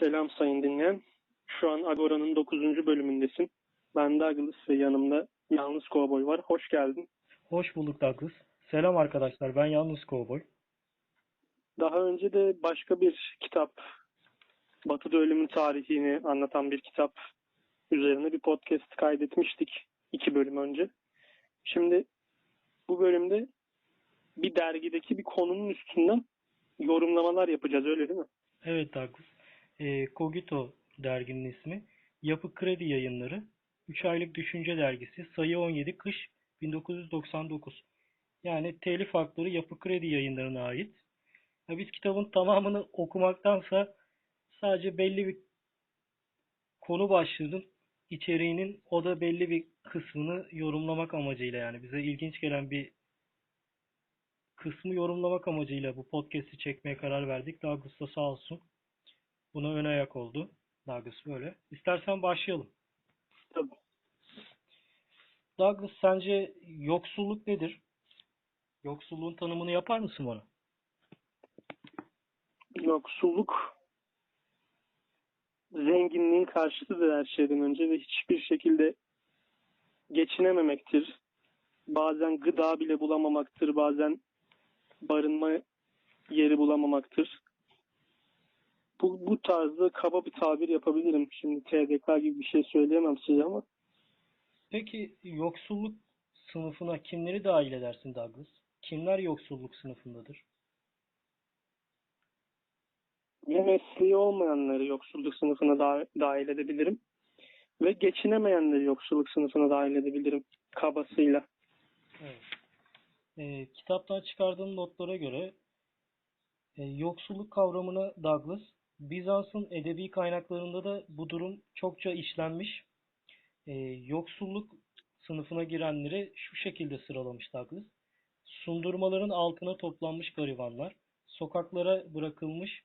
Selam sayın dinleyen. Şu an Agora'nın 9. bölümündesin. Ben Douglas ve yanımda Yalnız Kovboy var. Hoş geldin. Hoş bulduk Douglas. Selam arkadaşlar. Ben Yalnız Kovboy. Daha önce de başka bir kitap, Batı'da ölümün tarihini anlatan bir kitap üzerine bir podcast kaydetmiştik iki bölüm önce. Şimdi bu bölümde bir dergideki bir konunun üstünden yorumlamalar yapacağız öyle değil mi? Evet Douglas. Ee, Cogito derginin ismi. Yapı Kredi Yayınları. 3 aylık düşünce dergisi. Sayı 17 Kış 1999. Yani telif hakları Yapı Kredi Yayınları'na ait. Ya biz kitabın tamamını okumaktansa sadece belli bir konu başlığının içeriğinin o da belli bir kısmını yorumlamak amacıyla yani bize ilginç gelen bir kısmı yorumlamak amacıyla bu podcast'i çekmeye karar verdik. Douglas da sağ olsun. Buna ön ayak oldu. Douglas böyle. İstersen başlayalım. Tabii. Douglas sence yoksulluk nedir? Yoksulluğun tanımını yapar mısın bana? Yoksulluk zenginliğin karşıtıdır her şeyden önce ve hiçbir şekilde geçinememektir. Bazen gıda bile bulamamaktır, bazen barınma yeri bulamamaktır. Bu, bu tarzda kaba bir tabir yapabilirim. Şimdi TDK gibi bir şey söyleyemem size ama Peki yoksulluk sınıfına kimleri dahil edersin Douglas? Kimler yoksulluk sınıfındadır? bir mesleği olmayanları yoksulluk sınıfına da- dahil edebilirim. Ve geçinemeyenleri yoksulluk sınıfına dahil edebilirim kabasıyla. Evet. Ee, kitaptan çıkardığım notlara göre e, yoksulluk kavramına Douglas, Bizans'ın edebi kaynaklarında da bu durum çokça işlenmiş. E, yoksulluk sınıfına girenleri şu şekilde sıralamış Douglas. Sundurmaların altına toplanmış garibanlar, sokaklara bırakılmış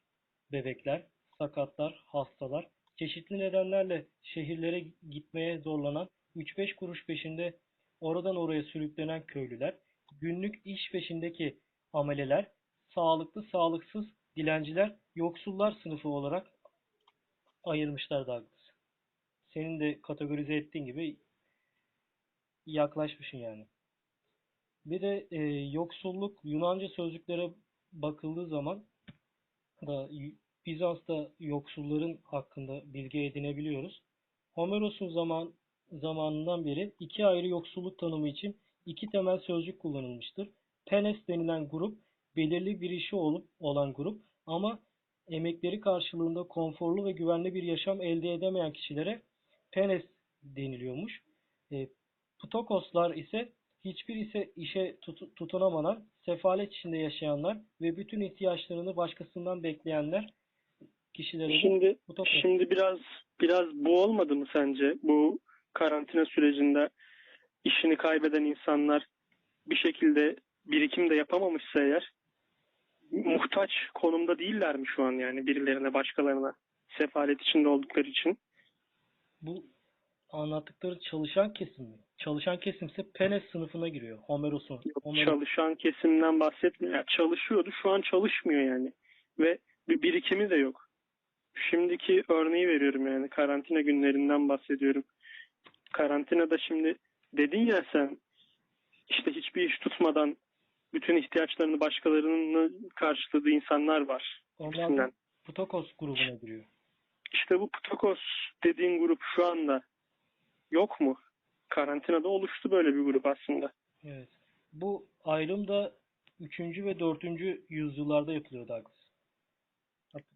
bebekler, sakatlar, hastalar, çeşitli nedenlerle şehirlere gitmeye zorlanan 3-5 kuruş peşinde oradan oraya sürüklenen köylüler, günlük iş peşindeki ameleler, sağlıklı sağlıksız dilenciler, yoksullar sınıfı olarak ayırmışlar Douglas. Senin de kategorize ettiğin gibi yaklaşmışsın yani. Bir de e, yoksulluk Yunanca sözcüklere bakıldığı zaman da Bizans'ta yoksulların hakkında bilgi edinebiliyoruz. Homeros'un zaman zamanından beri iki ayrı yoksulluk tanımı için iki temel sözcük kullanılmıştır. Penes denilen grup belirli bir işi olup olan grup ama emekleri karşılığında konforlu ve güvenli bir yaşam elde edemeyen kişilere penes deniliyormuş. E, Ptokoslar ise hiçbir ise işe tut- tutunamayan, sefalet içinde yaşayanlar ve bütün ihtiyaçlarını başkasından bekleyenler kişilere Şimdi Ptokos. şimdi biraz biraz bu olmadı mı sence? Bu karantina sürecinde işini kaybeden insanlar bir şekilde birikim de yapamamışsa eğer muhtaç konumda değiller mi şu an yani birilerine başkalarına sefalet içinde oldukları için? Bu anlattıkları çalışan kesim mi? Çalışan kesimse Penes sınıfına giriyor. Homeros'un. Homeros- çalışan kesimden bahsetmiyor. Yani çalışıyordu şu an çalışmıyor yani. Ve bir birikimi de yok. Şimdiki örneği veriyorum yani karantina günlerinden bahsediyorum. Karantinada şimdi dedin ya sen işte hiçbir iş tutmadan bütün ihtiyaçlarını başkalarının karşıladığı insanlar var. Onlar Ptokos grubuna giriyor. İşte bu Ptokos dediğin grup şu anda yok mu? Karantinada oluştu böyle bir grup aslında. Evet. Bu ayrım da 3. ve 4. yüzyıllarda yapılıyor Douglas.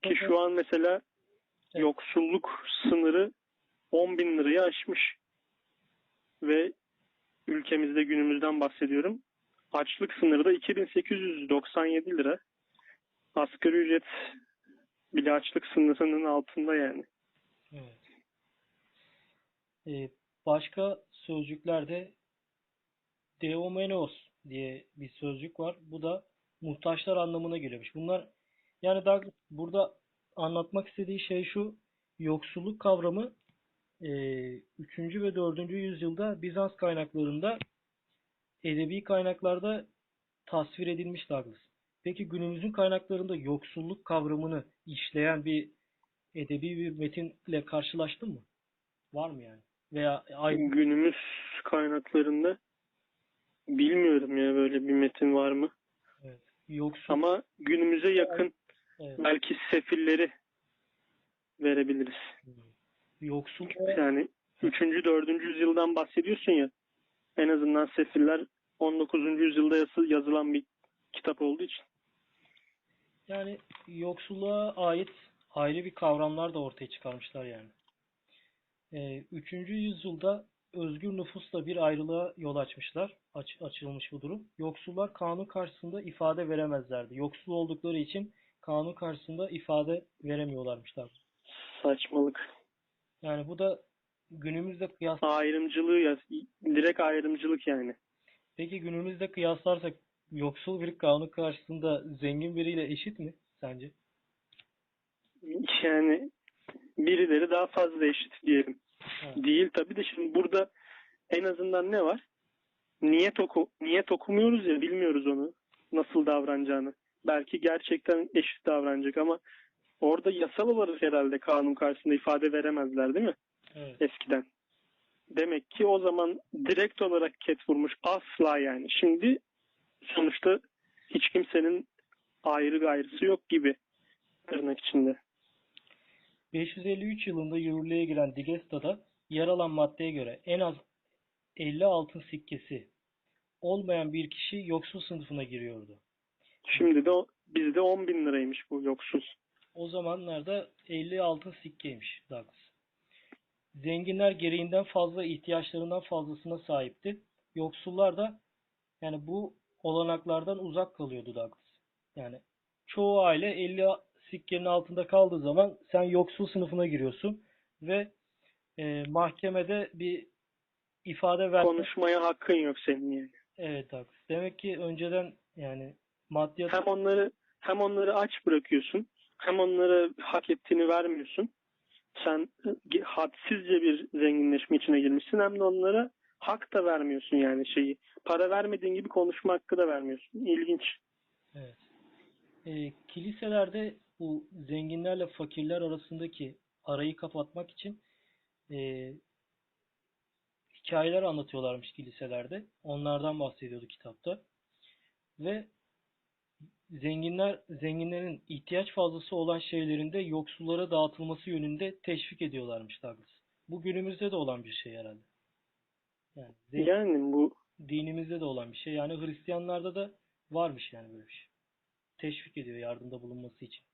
Ki şu an mesela Evet. yoksulluk sınırı 10 bin lirayı aşmış. Ve ülkemizde günümüzden bahsediyorum. Açlık sınırı da 2897 lira. Asgari ücret bile açlık sınırının altında yani. Evet. Ee, başka sözcüklerde deomenos diye bir sözcük var. Bu da muhtaçlar anlamına geliyormuş. Bunlar yani daha burada anlatmak istediği şey şu yoksulluk kavramı e, 3. ve 4. yüzyılda Bizans kaynaklarında edebi kaynaklarda tasvir edilmiş Douglas. Peki günümüzün kaynaklarında yoksulluk kavramını işleyen bir edebi bir metinle karşılaştın mı? Var mı yani? Veya aynı Günümüz kaynaklarında bilmiyorum ya böyle bir metin var mı? evet, yoksul Ama günümüze yakın evet, belki sefilleri verebiliriz. yoksul Yani 3. 4. yüzyıldan bahsediyorsun ya. En azından sefiller 19. yüzyılda yazı- yazılan bir kitap olduğu için. Yani yoksulluğa ait ayrı bir kavramlar da ortaya çıkarmışlar yani. Ee, 3. yüzyılda özgür nüfusla bir ayrılığa yol açmışlar. Aç, açılmış bu durum. Yoksullar kanun karşısında ifade veremezlerdi. Yoksul oldukları için kanun karşısında ifade veremiyorlarmışlar. Saçmalık. Yani bu da günümüzde kıyas Ayrımcılığı yaz. Direkt ayrımcılık yani. Peki günümüzde kıyaslarsak yoksul biri kanun karşısında zengin biriyle eşit mi sence? Yani birileri daha fazla eşit diyelim. Evet. Değil tabii de şimdi burada en azından ne var? Niyet oku niyet okumuyoruz ya bilmiyoruz onu nasıl davranacağını. Belki gerçekten eşit davranacak ama orada yasal olarak herhalde kanun karşısında ifade veremezler değil mi? Evet. eskiden. Demek ki o zaman direkt olarak ket vurmuş asla yani. Şimdi sonuçta hiç kimsenin ayrı gayrısı yok gibi tırnak içinde. 553 yılında yürürlüğe giren Digesta'da yer alan maddeye göre en az 50 altın sikkesi olmayan bir kişi yoksul sınıfına giriyordu. Şimdi de bizde 10 bin liraymış bu yoksul. O zamanlarda 50 altın sikkeymiş Douglas. Zenginler gereğinden fazla ihtiyaçlarından fazlasına sahipti. Yoksullar da yani bu olanaklardan uzak kalıyordu Douglas. Yani çoğu aile 50 sikkenin altında kaldığı zaman sen yoksul sınıfına giriyorsun ve e, mahkemede bir ifade ver. Konuşmaya hakkın yok senin yani. Evet Douglas. Demek ki önceden yani maddiyat Hem onları hem onları aç bırakıyorsun hem onlara hak ettiğini vermiyorsun. Sen e, hadsizce bir zenginleşme içine girmişsin hem de onlara hak da vermiyorsun yani şeyi. Para vermediğin gibi konuşma hakkı da vermiyorsun. İlginç. Evet. Ee, kiliselerde bu zenginlerle fakirler arasındaki arayı kapatmak için e, hikayeler anlatıyorlarmış kiliselerde. Onlardan bahsediyordu kitapta. Ve zenginler zenginlerin ihtiyaç fazlası olan şeylerin de yoksullara dağıtılması yönünde teşvik ediyorlarmış Douglas. Bu günümüzde de olan bir şey herhalde. Yani zengin- Yani bu dinimizde de olan bir şey. Yani Hristiyanlarda da varmış yani böyle bir şey. Teşvik ediyor yardımda bulunması için.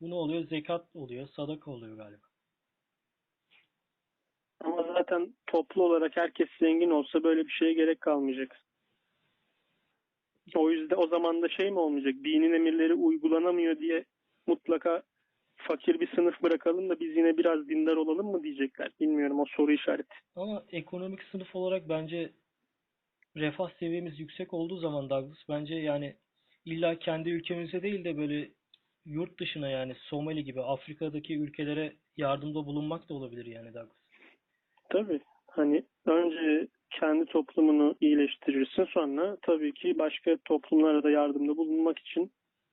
Bu ne oluyor? Zekat oluyor, sadaka oluyor galiba. ama zaten toplu olarak herkes zengin olsa böyle bir şeye gerek kalmayacak. O yüzden o zaman da şey mi olmayacak? Dinin emirleri uygulanamıyor diye mutlaka fakir bir sınıf bırakalım da biz yine biraz dindar olalım mı diyecekler. Bilmiyorum o soru işareti. Ama ekonomik sınıf olarak bence refah seviyemiz yüksek olduğu zaman Douglas bence yani illa kendi ülkemize değil de böyle yurt dışına yani Somali gibi Afrika'daki ülkelere yardımda bulunmak da olabilir yani Douglas. Tabii. Hani önce kendi toplumunu iyileştirirsin sonra tabii ki başka toplumlara da yardımda bulunmak için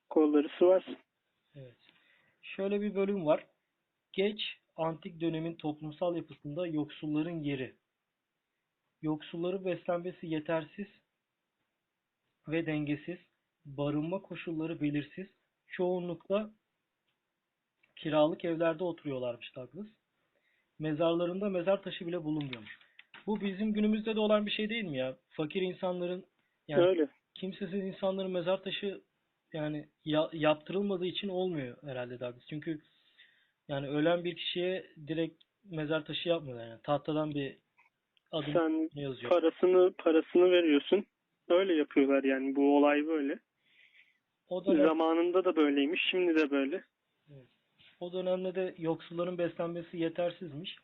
kolları sıvarsın. Evet. Şöyle bir bölüm var. Geç antik dönemin toplumsal yapısında yoksulların yeri. Yoksulların beslenmesi yetersiz ve dengesiz, barınma koşulları belirsiz, çoğunlukla kiralık evlerde oturuyorlarmış Douglas. Mezarlarında mezar taşı bile bulunmuyormuş. Bu bizim günümüzde de olan bir şey değil mi ya? Fakir insanların yani Öyle. kimsesiz insanların mezar taşı yani ya- yaptırılmadığı için olmuyor herhalde Douglas. Çünkü yani ölen bir kişiye direkt mezar taşı yapmıyorlar yani. Tahtadan bir adım Sen yazıyor. parasını parasını veriyorsun. Öyle yapıyorlar yani bu olay böyle. O dönem, Zamanında da böyleymiş, şimdi de böyle. o dönemde de yoksulların beslenmesi yetersizmiş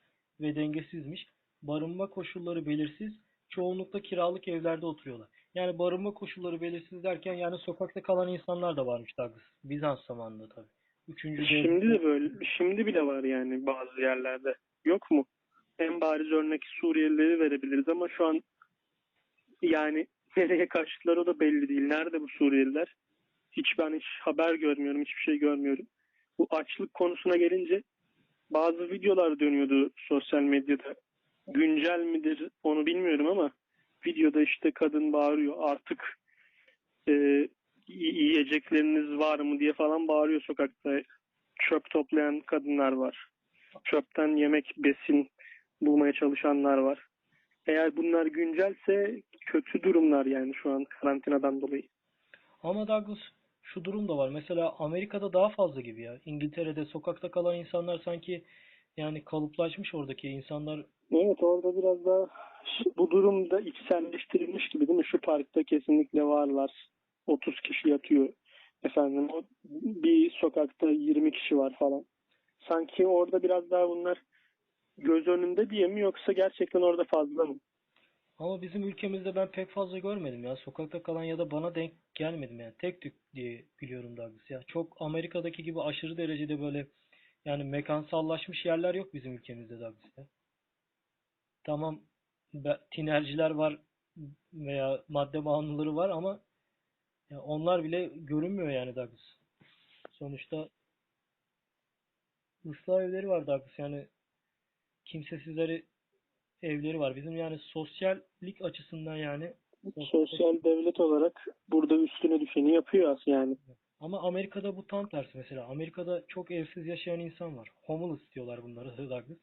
ve dengesizmiş. Barınma koşulları belirsiz. Çoğunlukla kiralık evlerde oturuyorlar. Yani barınma koşulları belirsiz derken yani sokakta kalan insanlar da varmış Douglas. Bizans zamanında tabii. Üçüncü Şimdi de böyle. Şimdi bile var yani bazı yerlerde. Yok mu? En bariz örnek Suriyelileri verebiliriz ama şu an yani nereye kaçtılar o da belli değil. Nerede bu Suriyeliler? Hiç ben hiç haber görmüyorum, hiçbir şey görmüyorum. bu açlık konusuna gelince bazı videolar dönüyordu sosyal medyada. Güncel midir onu bilmiyorum ama videoda işte kadın bağırıyor artık e, yiyecekleriniz var mı diye falan bağırıyor sokakta. Çöp toplayan kadınlar var. Çöpten yemek, besin bulmaya çalışanlar var. Eğer bunlar güncelse kötü durumlar yani şu an karantinadan dolayı. Ama Douglas şu durum da var. Mesela Amerika'da daha fazla gibi ya. İngiltere'de sokakta kalan insanlar sanki yani kalıplaşmış oradaki insanlar. Evet orada biraz daha bu durumda içselleştirilmiş gibi değil mi? Şu parkta kesinlikle varlar. 30 kişi yatıyor. Efendim o bir sokakta 20 kişi var falan. Sanki orada biraz daha bunlar göz önünde diye mi yoksa gerçekten orada fazla mı? Ama bizim ülkemizde ben pek fazla görmedim ya. Sokakta kalan ya da bana denk gelmedim yani. Tek tük diye biliyorum Douglas ya. Çok Amerika'daki gibi aşırı derecede böyle yani mekansallaşmış yerler yok bizim ülkemizde Douglas ya. Tamam tinerciler var veya madde bağımlıları var ama onlar bile görünmüyor yani Douglas. Sonuçta ıslah evleri var Douglas yani kimsesizleri evleri var. Bizim yani sosyallik açısından yani Sosyal devlet olarak burada üstüne düşeni yapıyor aslında yani. Ama Amerika'da bu tam tersi mesela. Amerika'da çok evsiz yaşayan insan var. Homeless diyorlar bunlara Douglas.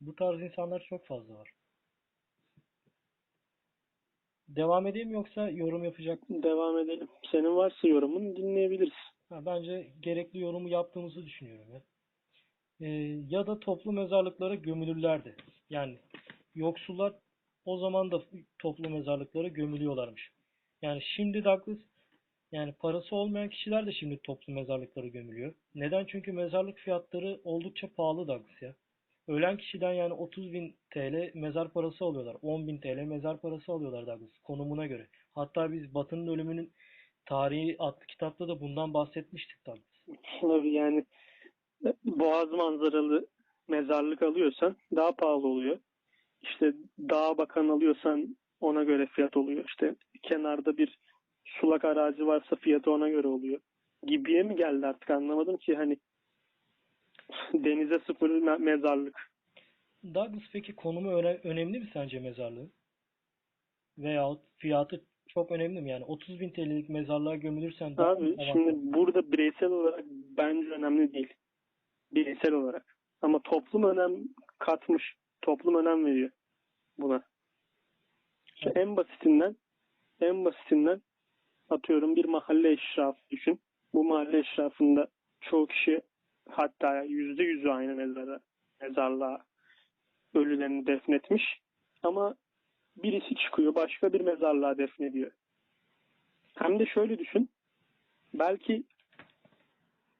Bu tarz insanlar çok fazla var. Devam edeyim yoksa yorum yapacak? Devam edelim. Senin varsa yorumun dinleyebiliriz. Ha, bence gerekli yorumu yaptığımızı düşünüyorum ya. Ee, ya da toplu mezarlıklara gömülürlerdi. Yani yoksullar o zaman da toplu mezarlıklara gömülüyorlarmış. Yani şimdi Douglas yani parası olmayan kişiler de şimdi toplu mezarlıklara gömülüyor. Neden? Çünkü mezarlık fiyatları oldukça pahalı Douglas ya. Ölen kişiden yani 30 bin TL mezar parası alıyorlar. 10 bin TL mezar parası alıyorlar Douglas konumuna göre. Hatta biz Batı'nın ölümünün tarihi adlı kitapta da bundan bahsetmiştik Douglas. Tabii yani boğaz manzaralı mezarlık alıyorsan daha pahalı oluyor. İşte dağ bakan alıyorsan ona göre fiyat oluyor. İşte kenarda bir sulak arazi varsa fiyatı ona göre oluyor. Gibiye mi geldi artık anlamadım ki hani denize sıfır me- mezarlık. Douglas peki konumu öne- önemli mi sence mezarlığın? Veyahut fiyatı çok önemli mi? Yani 30 bin TL'lik mezarlığa gömülürsen daha Abi şimdi burada bireysel olarak bence önemli değil. Bireysel olarak. Ama toplum önem katmış. Toplum önem veriyor buna. İşte en basitinden en basitinden atıyorum bir mahalle eşrafı düşün. Bu mahalle eşrafında çoğu kişi hatta yüzde yüzü aynı mezara, mezarlığa ölülerini defnetmiş. Ama birisi çıkıyor başka bir mezarlığa defnediyor. Hem de şöyle düşün. Belki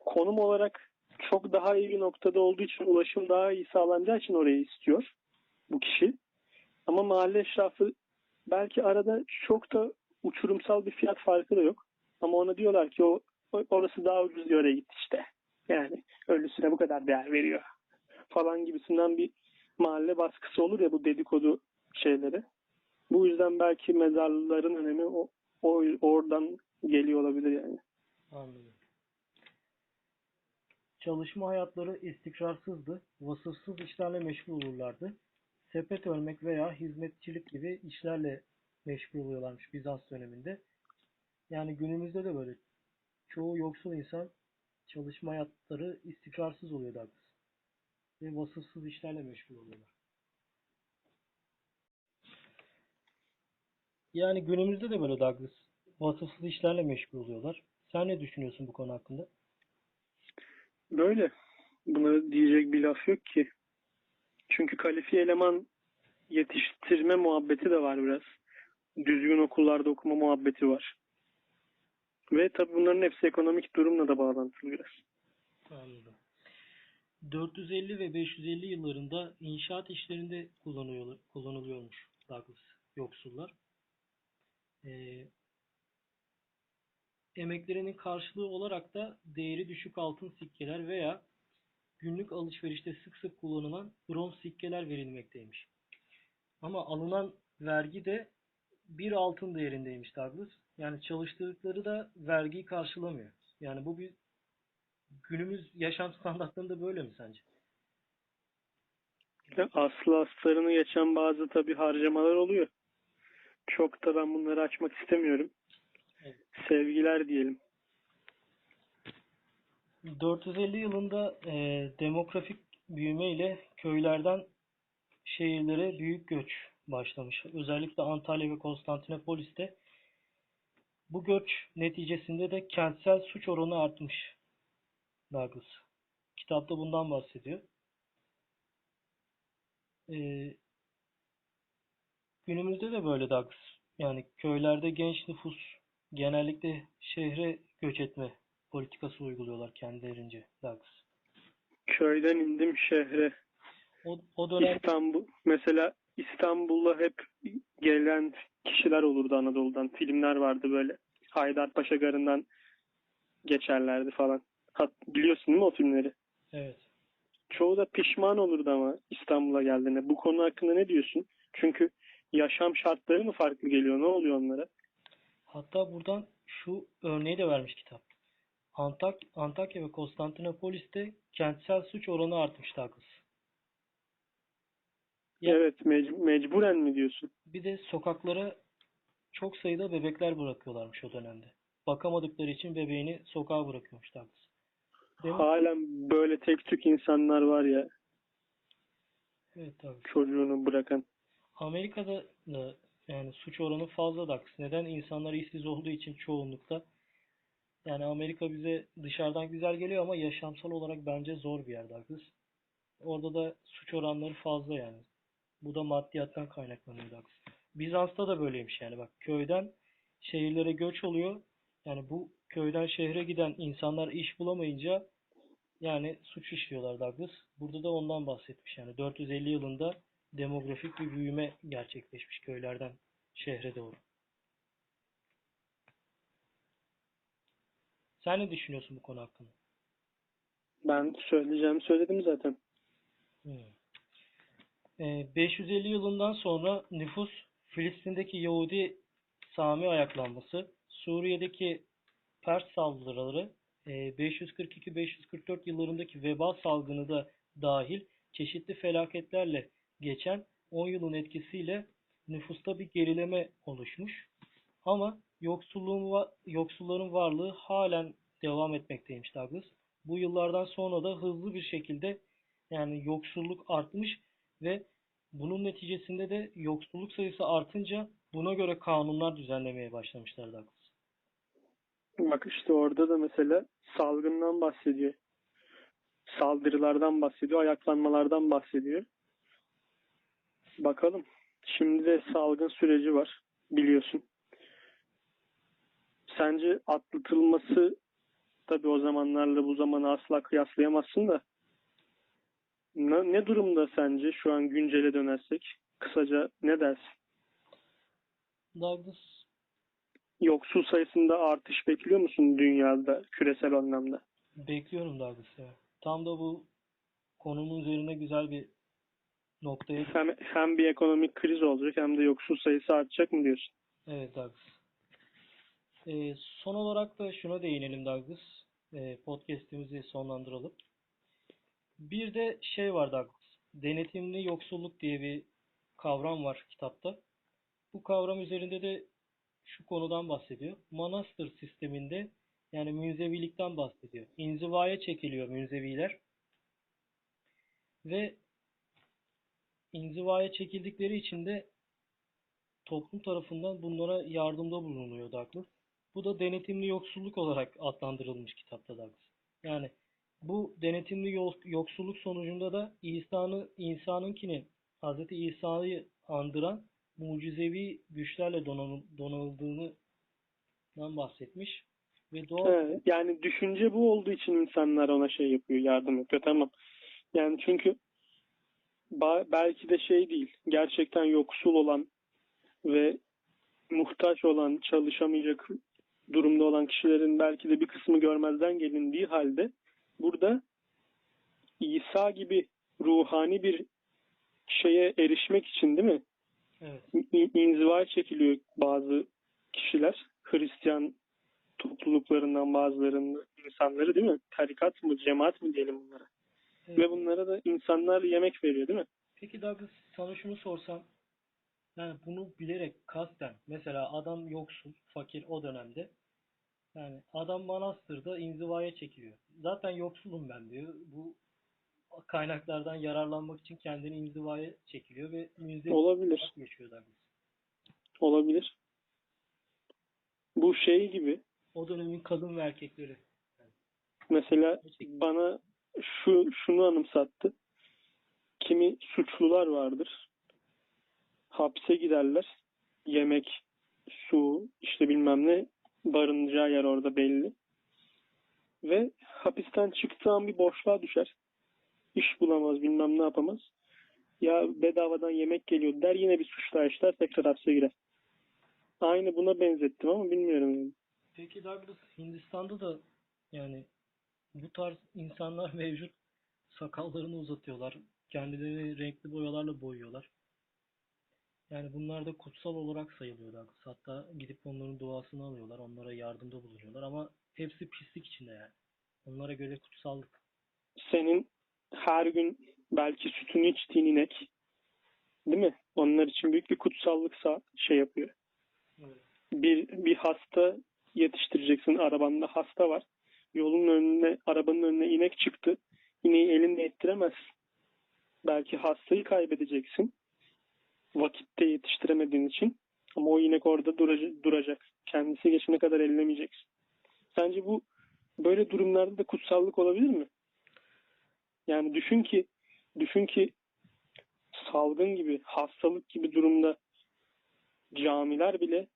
konum olarak çok daha iyi bir noktada olduğu için ulaşım daha iyi sağlanacağı için orayı istiyor bu kişi. Ama mahalle eşrafı belki arada çok da uçurumsal bir fiyat farkı da yok. Ama ona diyorlar ki o orası daha ucuz diyor oraya git işte. Yani ölüsüne bu kadar değer veriyor falan gibisinden bir mahalle baskısı olur ya bu dedikodu şeyleri. Bu yüzden belki mezarların önemi o, o oradan geliyor olabilir yani. Anladım. Çalışma hayatları istikrarsızdı. Vasıfsız işlerle meşgul olurlardı. Sepet örmek veya hizmetçilik gibi işlerle meşgul oluyorlarmış Bizans döneminde. Yani günümüzde de böyle. Çoğu yoksul insan çalışma hayatları istikrarsız oluyor Douglas. Ve vasıfsız işlerle meşgul oluyorlar. Yani günümüzde de böyle Douglas. Vasıfsız işlerle meşgul oluyorlar. Sen ne düşünüyorsun bu konu hakkında? Böyle. Buna diyecek bir laf yok ki. Çünkü kalifiye eleman yetiştirme muhabbeti de var biraz. Düzgün okullarda okuma muhabbeti var. Ve tabii bunların hepsi ekonomik durumla da bağlantılı biraz. Anladım. 450 ve 550 yıllarında inşaat işlerinde kullanıyor, kullanılıyormuş Douglas yoksullar. Ee, emeklerinin karşılığı olarak da değeri düşük altın sikkeler veya günlük alışverişte sık sık kullanılan bronz sikkeler verilmekteymiş. Ama alınan vergi de bir altın değerindeymiş Douglas. Yani çalıştırdıkları da vergiyi karşılamıyor. Yani bu bir günümüz yaşam standartlarında böyle mi sence? Aslı astarını geçen bazı tabii harcamalar oluyor. Çok da ben bunları açmak istemiyorum. Evet. Sevgiler diyelim. 450 yılında e, demografik büyüme ile köylerden şehirlere büyük göç başlamış. Özellikle Antalya ve Konstantinopolis'te bu göç neticesinde de kentsel suç oranı artmış. Douglas. Kitapta bundan bahsediyor. E, günümüzde de böyle Douglas. Yani köylerde genç nüfus genellikle şehre göç etme politikası uyguluyorlar kendilerince Douglas. Köyden indim şehre. O, o dönem İstanbul mesela İstanbul'a hep gelen kişiler olurdu Anadolu'dan. Filmler vardı böyle. Haydarpaşa Garı'ndan geçerlerdi falan. Hat, biliyorsun değil mi o filmleri? evet. Çoğu da pişman olurdu ama İstanbul'a geldiğinde. Bu konu hakkında ne diyorsun? Çünkü yaşam şartları mı farklı geliyor? Ne oluyor onlara? Hatta buradan şu örneği de vermiş kitap. Antak Antakya ve Konstantinopolis'te kentsel suç oranı artmış Douglas. Ya- Evet mec- mecburen mi diyorsun? Bir de sokaklara çok sayıda bebekler bırakıyorlarmış o dönemde. Bakamadıkları için bebeğini sokağa bırakıyormuş Douglas. Halen böyle tek tük insanlar var ya Evet Douglas. çocuğunu bırakan. Amerika'da da yani suç oranı fazla Douglas. Neden? İnsanlar işsiz olduğu için çoğunlukta. Yani Amerika bize dışarıdan güzel geliyor ama yaşamsal olarak bence zor bir yer Douglas. Orada da suç oranları fazla yani. Bu da maddiyattan kaynaklanıyor Douglas. Bizans'ta da böyleymiş yani bak köyden şehirlere göç oluyor. Yani bu köyden şehre giden insanlar iş bulamayınca yani suç işliyorlar Douglas. Burada da ondan bahsetmiş yani 450 yılında demografik bir büyüme gerçekleşmiş köylerden şehre doğru. Sen ne düşünüyorsun bu konu hakkında? Ben söyleyeceğimi söyledim zaten. Hmm. Ee, 550 yılından sonra nüfus Filistin'deki Yahudi Sami ayaklanması, Suriye'deki Pers saldırıları, e, 542-544 yıllarındaki veba salgını da dahil çeşitli felaketlerle geçen 10 yılın etkisiyle nüfusta bir gerileme oluşmuş. Ama yoksulluğun yoksulların varlığı halen devam etmekteymiş Douglas. Bu yıllardan sonra da hızlı bir şekilde yani yoksulluk artmış ve bunun neticesinde de yoksulluk sayısı artınca buna göre kanunlar düzenlemeye başlamışlar Douglas. Bak işte orada da mesela salgından bahsediyor. Saldırılardan bahsediyor, ayaklanmalardan bahsediyor. Bakalım. Şimdi de salgın süreci var biliyorsun. Sence atlatılması tabii o zamanlarla bu zamanı asla kıyaslayamazsın da ne, ne durumda sence şu an güncele dönersek? Kısaca ne dersin? Douglas Yoksul sayısında artış bekliyor musun dünyada küresel anlamda? bekliyorum Douglas ya. Tam da bu konunun üzerine güzel bir noktaya Hem, hem bir ekonomik kriz olacak hem de yoksul sayısı artacak mı diyorsun? Evet Douglas. Ee, son olarak da şuna değinelim Douglas. Ee, podcast'imizi sonlandıralım. Bir de şey var Douglas. Denetimli yoksulluk diye bir kavram var kitapta. Bu kavram üzerinde de şu konudan bahsediyor. Manastır sisteminde yani münzevilikten bahsediyor. İnzivaya çekiliyor münzeviler. Ve inzivaya çekildikleri için de toplum tarafından bunlara yardımda bulunuyor Douglas. Bu da denetimli yoksulluk olarak adlandırılmış kitapta Douglas. Yani bu denetimli yok- yoksulluk sonucunda da İsa'nın insanınkini Hz. İsa'yı andıran mucizevi güçlerle donanıldığından bahsetmiş ve doğal He, yani düşünce bu olduğu için insanlar ona şey yapıyor, yardım yapıyor. Tamam. Yani çünkü belki de şey değil, gerçekten yoksul olan ve muhtaç olan, çalışamayacak durumda olan kişilerin belki de bir kısmı görmezden gelindiği halde burada İsa gibi ruhani bir şeye erişmek için değil mi? evet inzivaya çekiliyor bazı kişiler. Hristiyan topluluklarından bazılarının insanları değil mi? Tarikat mı, cemaat mi diyelim bunlara. Evet. Ve bunlara da insanlar yemek veriyor değil mi? Peki Douglas sana şunu sorsam yani bunu bilerek kasten mesela adam yoksul, fakir o dönemde yani adam manastırda inzivaya çekiliyor. Zaten yoksulum ben diyor. Bu kaynaklardan yararlanmak için kendini inzivaya çekiliyor ve münzevi Olabilir. yaşıyor. Olabilir. Bu şey gibi O dönemin kadın ve erkekleri. mesela bana şu şunu anımsattı. Kimi suçlular vardır. Hapse giderler. Yemek, su, işte bilmem ne barınacağı yer orada belli. Ve hapisten çıktığı an bir boşluğa düşer. İş bulamaz, bilmem ne yapamaz. Ya bedavadan yemek geliyor der yine bir suç daha işler tekrar hapse girer. Aynı buna benzettim ama bilmiyorum. yani. Peki Douglas Hindistan'da da yani bu tarz insanlar mevcut. Sakallarını uzatıyorlar. Kendilerini renkli boyalarla boyuyorlar. Yani bunlar da kutsal olarak sayılıyor Douglas. Hatta gidip onların duasını alıyorlar. Onlara yardımda bulunuyorlar ama hepsi pislik içinde yani. Onlara göre kutsallık. senin her gün belki sütünü içtiğin inek değil mi? Onlar için büyük bir kutsallıksa şey yapıyor. Evet. Bir bir hasta yetiştireceksin arabanda hasta var. Yolun önüne arabanın önüne inek çıktı. İneği elinle ettiremezsin. Belki hastayı kaybedeceksin. Vakitte yetiştiremediğin için. Ama o inek orada duracak. Kendisi geçene kadar ellemeyeceksin. Sence bu böyle durumlarda da kutsallık olabilir mi? Yani düşün ki düşün ki salgın gibi, hastalık gibi durumda camiler bile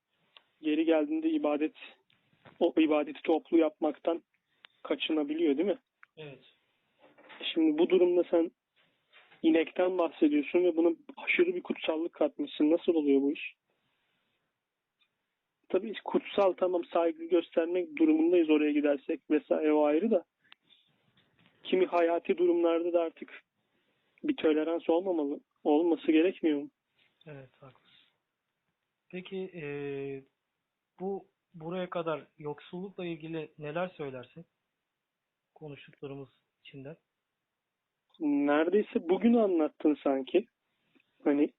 geri geldiğinde ibadet o ibadeti toplu yapmaktan kaçınabiliyor değil mi? Evet. Şimdi bu durumda sen inekten bahsediyorsun ve buna aşırı bir kutsallık katmışsın. Nasıl oluyor bu iş? Tabii kutsal tamam saygı göstermek durumundayız oraya gidersek vesaire o ayrı da kimi hayati durumlarda da artık bir tolerans olmamalı. Olması gerekmiyor mu? Evet, haklısın. Peki eee, bu buraya kadar yoksullukla ilgili neler söylersin? Konuştuklarımız içinden. Neredeyse bugün anlattın sanki. Hani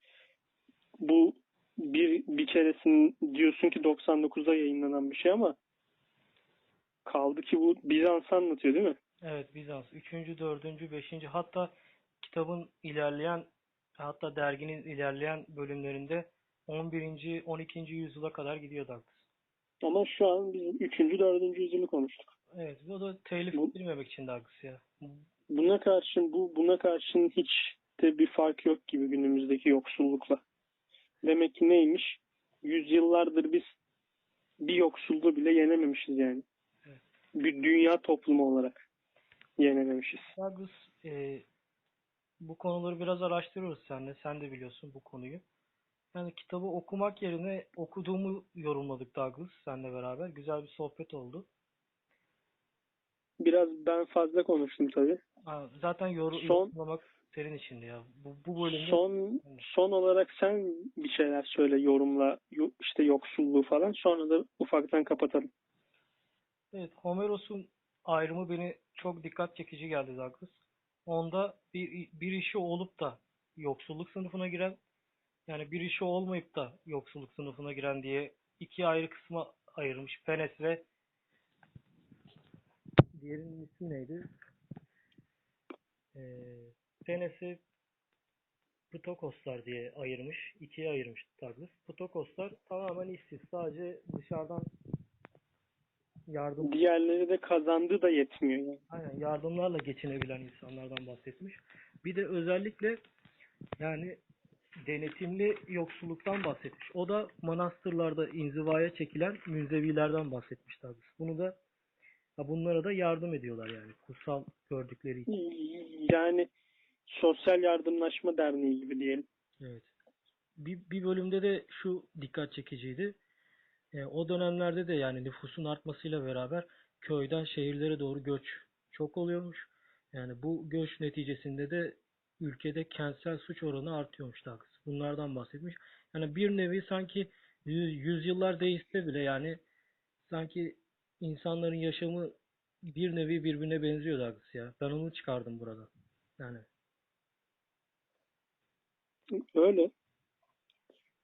bu bir bir keresinin diyorsun ki 99'da yayınlanan bir şey ama kaldı ki bu Bizans anlatıyor değil mi? Evet, Bizans 3. 4. 5. hatta kitabın ilerleyen hatta derginin ilerleyen bölümlerinde 11. 12. yüzyıla kadar gidiyor Douglas. Ama şu an biz 3. 4. yüzyılı konuştuk. Evet, bu da telif bilmemek için Douglas ya. Buna karşın bu buna karşın hiç de bir fark yok gibi günümüzdeki yoksullukla. Demek ki neymiş? Yüzyıllardır biz bir yoksulluğu bile yenememişiz yani. Evet. Bir dünya toplumu olarak yenememişiz. Douglas, e, bu konuları biraz araştırıyoruz seninle. Sen de biliyorsun bu konuyu. Yani kitabı okumak yerine okuduğumu yorumladık Douglas seninle beraber. Güzel bir sohbet oldu. Biraz ben fazla konuştum tabii. Zaten yor Son- yorumlamak senin içindi ya. Bu, bu bölümde Son son olarak sen bir şeyler söyle yorumla yo- işte yoksulluğu falan sonra da ufaktan kapatalım. evet, Homeros'un ayrımı beni çok dikkat çekici geldi Douglas. Onda bir, bir işi olup da yoksulluk sınıfına giren yani bir işi olmayıp da yoksulluk sınıfına giren diye iki ayrı kısma ayırmış. Penes ve diğerinin ismi neydi? Ee, Penes'i Ptokoslar diye ayırmış. ikiye ayırmış Douglas. Ptokoslar tamamen işsiz. Sadece dışarıdan yardım Diğerleri de kazandığı da yetmiyor yani. Aynen yardımlarla geçinebilen insanlardan bahsetmiş. Bir de özellikle yani denetimli yoksulluktan bahsetmiş. O da manastırlarda inzivaya çekilen münzevilerden bahsetmiş Douglas. Bunu da ha bunlara da yardım ediyorlar yani kutsal gördükleri için. Yani sosyal yardımlaşma derneği gibi diyelim. Evet. Bir, bir bölümde de şu dikkat çekiciydi. E, o dönemlerde de yani nüfusun artmasıyla beraber köyden şehirlere doğru göç çok oluyormuş. Yani bu göç neticesinde de ülkede kentsel suç oranı artıyormuş Douglas. Bunlardan bahsetmiş. Yani bir nevi sanki yüz- yüzyıllar değişse bile yani sanki insanların yaşamı bir nevi birbirine benziyor Douglas ya. Ben onu çıkardım burada. Yani Öyle.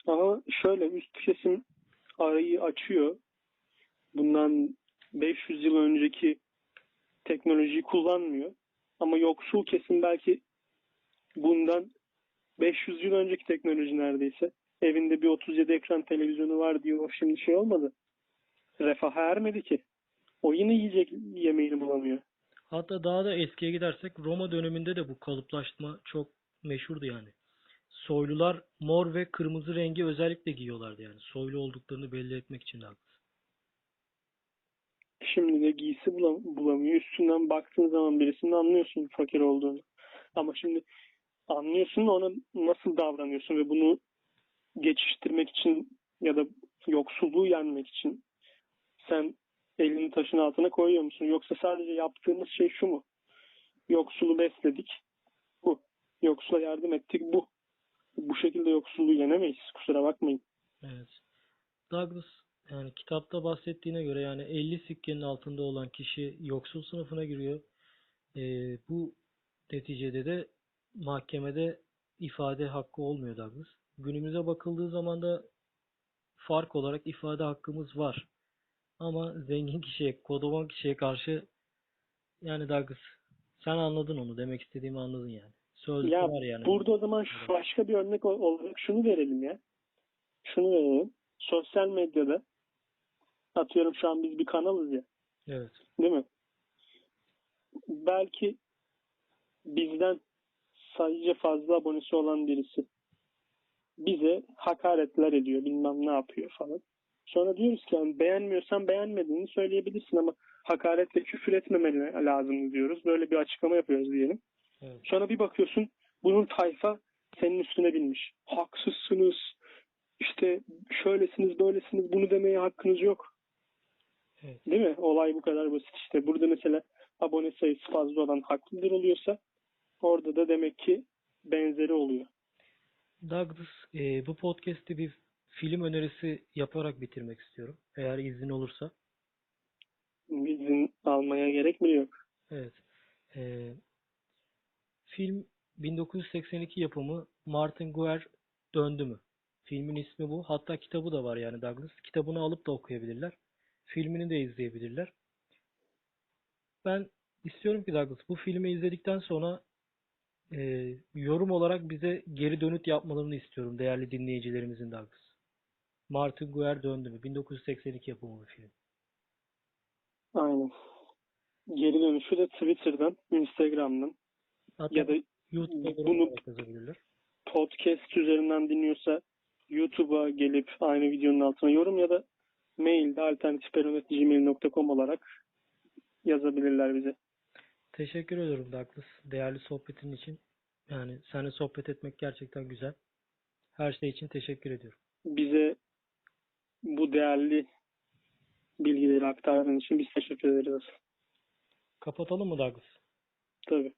Ama şöyle üst kesim arayı açıyor. Bundan 500 yıl önceki teknolojiyi kullanmıyor. Ama yoksul kesim belki bundan 500 yıl önceki teknoloji neredeyse. Evinde bir 37 ekran televizyonu var diyor. Şimdi şey olmadı. Refaha ermedi ki. O yine yiyecek yemeğini bulamıyor. Hatta daha da eskiye gidersek Roma döneminde de bu kalıplaşma çok meşhurdu yani. Soylular mor ve kırmızı rengi özellikle giyiyorlardı yani. Soylu olduklarını belli etmek için de haklısın. Şimdi de giysi bulam- bulamıyor. Üstünden baktığın zaman birisinin anlıyorsun fakir olduğunu. Ama şimdi anlıyorsun da ona nasıl davranıyorsun ve bunu geçiştirmek için ya da yoksulluğu yenmek için sen elini taşın altına koyuyor musun? Yoksa sadece yaptığımız şey şu mu? Yoksulu besledik. Bu. Yoksula yardım ettik. Bu. Bu şekilde yoksulluğu yenemeyiz. Kusura bakmayın. Evet. Douglas yani kitapta bahsettiğine göre yani 50 sikkenin altında olan kişi yoksul sınıfına giriyor. Ee, bu neticede de mahkemede ifade hakkı olmuyor Douglas. Günümüze bakıldığı zaman da fark olarak ifade hakkımız var. Ama zengin kişiye, kodoman kişiye karşı yani Douglas sen anladın onu. Demek istediğimi anladın yani. Sözlü Ya var yani. Burada o zaman şu başka bir örnek ol- olarak şunu verelim ya. Şunu verelim. Sosyal medyada atıyorum şu an biz bir kanalız ya. Evet. Değil mi? Belki bizden sayıca fazla abonesi olan birisi bize hakaretler ediyor, bilmem ne yapıyor falan. Sonra diyoruz ki yani beğenmiyorsan beğenmediğini söyleyebilirsin ama hakaretle küfür etmemeli lazım diyoruz. Böyle bir açıklama yapıyoruz diyelim. Evet. Sonra bir bakıyorsun bunun tayfa senin üstüne binmiş. Haksızsınız. İşte şöylesiniz böylesiniz bunu demeye hakkınız yok. Evet. Değil mi? Olay bu kadar basit işte. Burada mesela abone sayısı fazla olan haklıdır oluyorsa orada da demek ki benzeri oluyor. Douglas, e, bu podcast'i bir film önerisi yaparak bitirmek istiyorum. Eğer izin olursa. İzin almaya gerek mi yok? Evet. E, film 1982 yapımı Martin Guer Döndü mü? Filmin ismi bu. Hatta kitabı da var yani Douglas. Kitabını alıp da okuyabilirler. Filmini de izleyebilirler. Ben istiyorum ki Douglas bu filmi izledikten sonra e, yorum olarak bize geri dönüt yapmalarını istiyorum değerli dinleyicilerimizin Douglas. Martin Guer Döndü mü? 1982 yapımı bir film. Aynen. Geri dönüşü de Twitter'dan, Instagram'dan Hatta ya da YouTube'da bunu- yazabilirler. podcast üzerinden dinliyorsa YouTube'a gelip aynı videonun altına yorum ya da mailde alternatifperonet.gmail.com olarak yazabilirler bize. Teşekkür ediyorum Douglas. Değerli sohbetin için. Yani seninle sohbet etmek gerçekten güzel. Her şey için teşekkür ediyorum. Bize bu değerli bilgileri aktardığın için biz teşekkür ederiz. Kapatalım mı Douglas? Tabii.